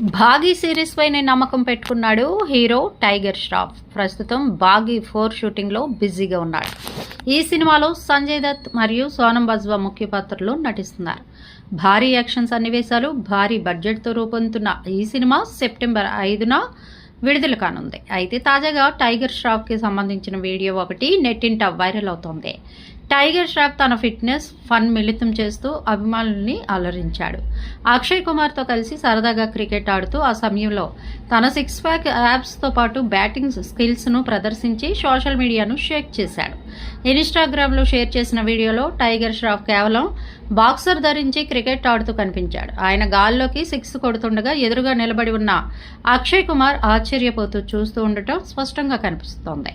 Baaghi series పైనే నమ్మకం పెట్టుకున్నాడు హీరో టైగర్ ష్రాఫ్. ప్రస్తుతం బాగీ ఫోర్ షూటింగ్లో బిజీగా ఉన్నాడు. ఈ సినిమాలో సంజయ్ దత్ మరియు సోనం బజ్వా ముఖ్య పాత్రలో నటిస్తున్నారు. భారీ యాక్షన్ సన్నివేశాలు భారీ బడ్జెట్తో రూపొందుతున్న ఈ సినిమా సెప్టెంబర్ ఐదున విడుదల కానుంది. అయితే తాజాగా టైగర్ ష్రాఫ్కి సంబంధించిన వీడియో ఒకటి నెట్టింట వైరల్ అవుతోంది. టైగర్ ష్రాఫ్ తన ఫిట్నెస్ ఫన్ మిళితం చేస్తూ అభిమానుల్ని అలరించాడు. అక్షయ్ కుమార్తో కలిసి సరదాగా క్రికెట్ ఆడుతూ ఆ సమయంలో తన సిక్స్ ప్యాక్ యాప్స్తో పాటు బ్యాటింగ్ స్కిల్స్ను ప్రదర్శించి సోషల్ మీడియాను షేక్ చేశాడు. ఇన్స్టాగ్రామ్లో షేర్ చేసిన వీడియోలో టైగర్ ష్రాఫ్ కేవలం బాక్సర్ ధరించి క్రికెట్ ఆడుతూ కనిపించాడు. ఆయన గాల్లోకి సిక్స్ కొడుతుండగా ఎదురుగా నిలబడి ఉన్న అక్షయ్ కుమార్ ఆశ్చర్యపోతూ చూస్తూ ఉండటం స్పష్టంగా కనిపిస్తోంది.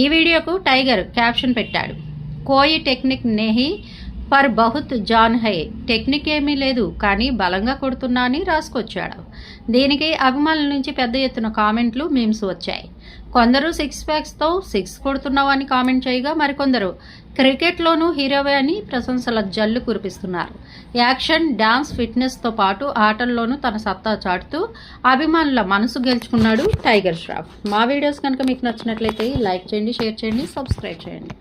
ఈ వీడియోకు టైగర్ క్యాప్షన్ పెట్టాడు. కోయి టెక్నిక్ నెహి పర్ బహుత్ జాన్ హై. టెక్నిక్ ఏమీ లేదు కానీ బలంగా కొడుతున్నా అని రాసుకొచ్చాడు. దీనికి అభిమానుల నుంచి పెద్ద ఎత్తున కామెంట్లు మీమ్స్ వచ్చాయి. కొందరు సిక్స్ ప్యాక్స్తో సిక్స్ కొడుతున్నావు అని కామెంట్ చేయగా మరికొందరు క్రికెట్లోనూ హీరోవే అని ప్రశంసల జల్లు కురిపిస్తున్నారు. యాక్షన్ డాన్స్ ఫిట్నెస్తో పాటు ఆటల్లోనూ తన సత్తా చాటుతూ అభిమానుల మనసు గెలుచుకున్నాడు టైగర్ ష్రాఫ్. మా వీడియోస్ కనుక మీకు నచ్చినట్లయితే లైక్ చేయండి షేర్ చేయండి సబ్స్క్రైబ్ చేయండి.